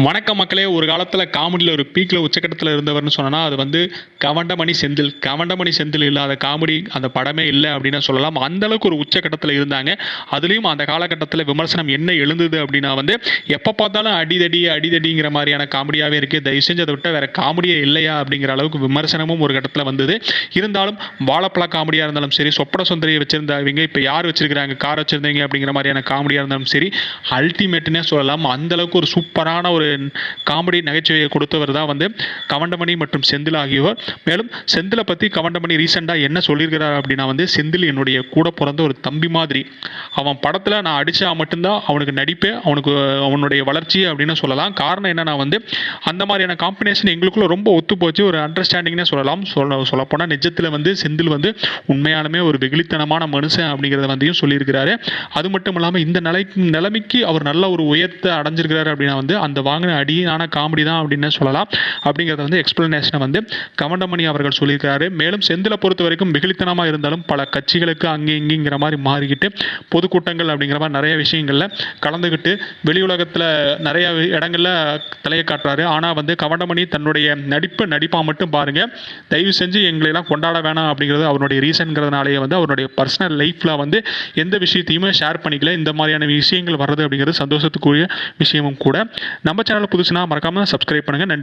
வணக்க மக்களே ஒரு காலத்தில் காமெடியில் ஒரு பீக்கில் உச்சக்கட்டத்தில் இருந்தவர்னு சொன்னால் அது வந்து கவண்டமணி செந்தில். கவண்டமணி செந்தில் இல்லாத காமெடி அந்த படமே இல்லை அப்படின்னு சொல்லலாம். அந்த அளவுக்கு ஒரு உச்சக்கட்டத்தில் இருந்தாங்க. அதுலேயும் அந்த காலகட்டத்தில் விமர்சனம் என்ன எழுந்தது அப்படின்னா வந்து எப்போ பார்த்தாலும் அடிதடி அடிதடிங்கிற மாதிரியான காமெடியாகவே இருக்குது தயவு செஞ்சு அதை விட்டால் வேறு காமெடியே இல்லையா அப்படிங்கிற அளவுக்கு விமர்சனமும் ஒரு கட்டத்தில் வந்தது. இருந்தாலும் வாழைப்பழ காமெடியாக இருந்தாலும் சரி சொப்பட சுந்தரியை வச்சிருந்தவங்க இப்போ யார் வச்சிருக்கிறாங்க கார் வச்சுருந்தீங்க அப்படிங்கிற மாதிரியான காமெடியாக இருந்தாலும் சரி அல்டிமேட்னே சொல்லலாம். அந்த அளவுக்கு ஒரு சூப்பரான ஒரு ஒரு காமெடி நகைச்சுவையை கொடுத்தவர் தான் வந்து கவண்டமணி மற்றும் செந்தில் ஆகியோர். மேலும் செந்திலை பற்றி கவண்டமணி ரீசெண்டாக என்ன சொல்லியிருக்கிறார் அப்படின்னா வந்து செந்தில் என்னுடைய கூட பிறந்த ஒரு தம்பி மாதிரி. அவன் படத்தில் நான் அடித்தா மட்டும்தான் அவனுக்கு நடிப்பே அவனுக்கு அவனுடைய வளர்ச்சி அப்படின்னு சொல்லலாம். காரணம் என்னன்னா வந்து அந்த மாதிரியான காம்பினேஷன் எங்களுக்குள்ளே ரொம்ப ஒத்து போச்சு. ஒரு அண்டர்ஸ்டாண்டிங்னே சொல்லலாம். சொல்ல சொல்லப்போனால் நிஜத்தில் வந்து செந்தில் வந்து உண்மையாலுமே ஒரு வெகுளித்தனமான மனுஷன் அப்படிங்கிறத வந்தையும் சொல்லியிருக்கிறாரு. அது மட்டும் இல்லாமல் இந்த நிலை நிலைமைக்கு அவர் நல்ல ஒரு உயர்த்தை அடைஞ்சிருக்கிறாரு அப்படின்னா வந்து அந்த வாங்கின அடியான காமெடி தான் அப்படின்னு சொல்லலாம். அப்படிங்கிறத வந்து எக்ஸ்பிளனேஷனை வந்து கவண்டமணி அவர்கள் சொல்லியிருக்காரு மேலும் செந்தில பொறுத்த வரைக்கும் வெகுளித்தனமாக இருந்தாலும் பல கட்சிகளுக்கு அங்கே இங்கேங்கிற மாதிரி மாறிக்கிட்டு பொதுக்கூட்டங்கள் அப்படிங்கிற மாதிரி நிறைய விஷயங்களில் கலந்துக்கிட்டு வெளியுலகத்தில் நிறைய இடங்களில் தலையை காட்டுறாரு. ஆனால் வந்து கவண்டமணி தன்னுடைய நடிப்பு நடிப்பாக மட்டும் பாருங்கள் தயவு செஞ்சு எங்களையெல்லாம் கொண்டாட வேணாம் அப்படிங்கிறது அவருடைய ரீசன்கிறதுனாலேயே வந்து அவருடைய பர்சனல் லைஃப்பில் வந்து எந்த விஷயத்தையுமே ஷேர் பண்ணிக்கல. இந்த மாதிரியான விஷயங்கள் வர்றது அப்படிங்கிறது சந்தோஷத்துக்குரிய விஷயமும் கூட. நம்ம நம்ம சேனல் புதுசுனா மறக்காமல் சப்ஸ்கிரைப் பண்ணுங்கள் நன்றி.